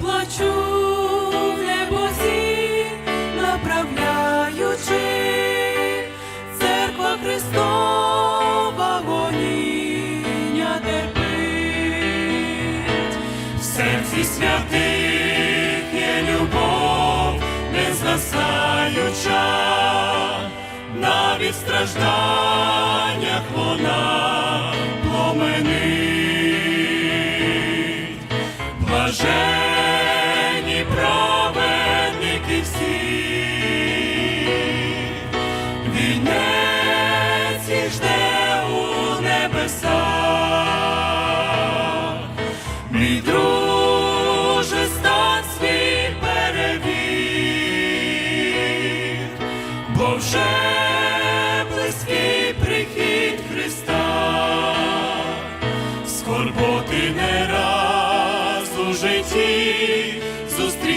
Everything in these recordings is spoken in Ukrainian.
плачу в небосі, направляючи церква Христова гоніння терпить. В серці святих є любов, не згасаюча, навіть в стражданнях вона Блажені праведники всі, вінець їх жде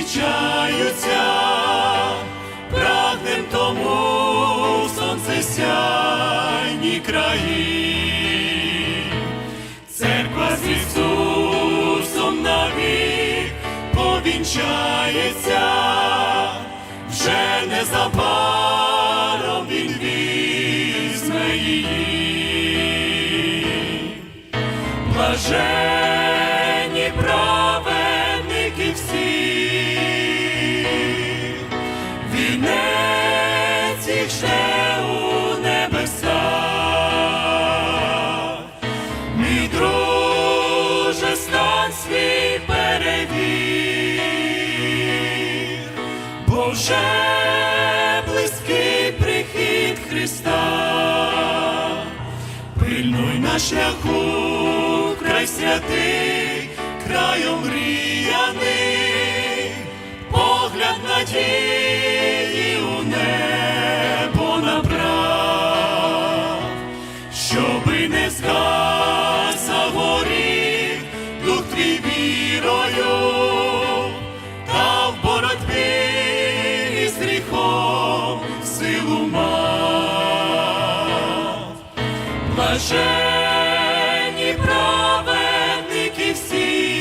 зустрічаються, прагнем тому сонце сяйні краї. Церква з Ісусом навік повінчається, вже незабаром Він візьме її. Блажені жде у небесах. Мій друже, стань свій перевір, бо вже близький прихід Христа. Пильнуй на шляху, край святий, краєм мріяний, погляд надії Блажені праведники всі,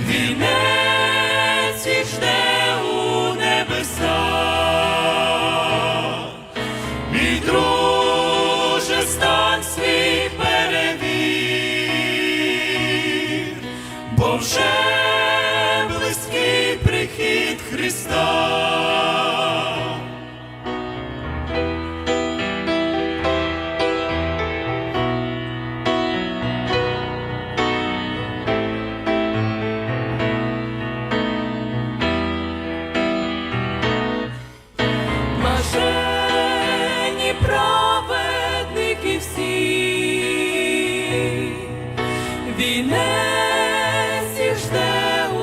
вінець їх жде у небесах. Мій друже, стань свій перевір, бо вже близький прихід Христа. мене сіжде у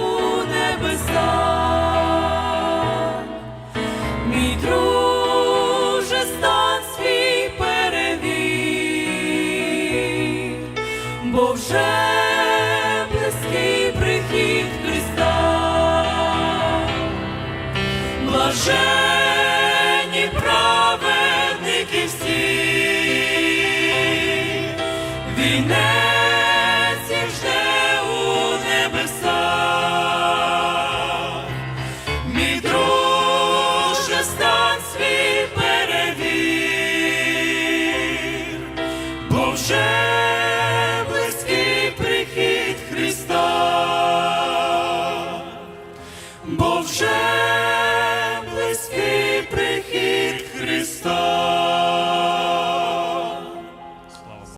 небеса, мій друже стан свій перевір, бо вже близький прихід Христа, блажені праведники всі. вже.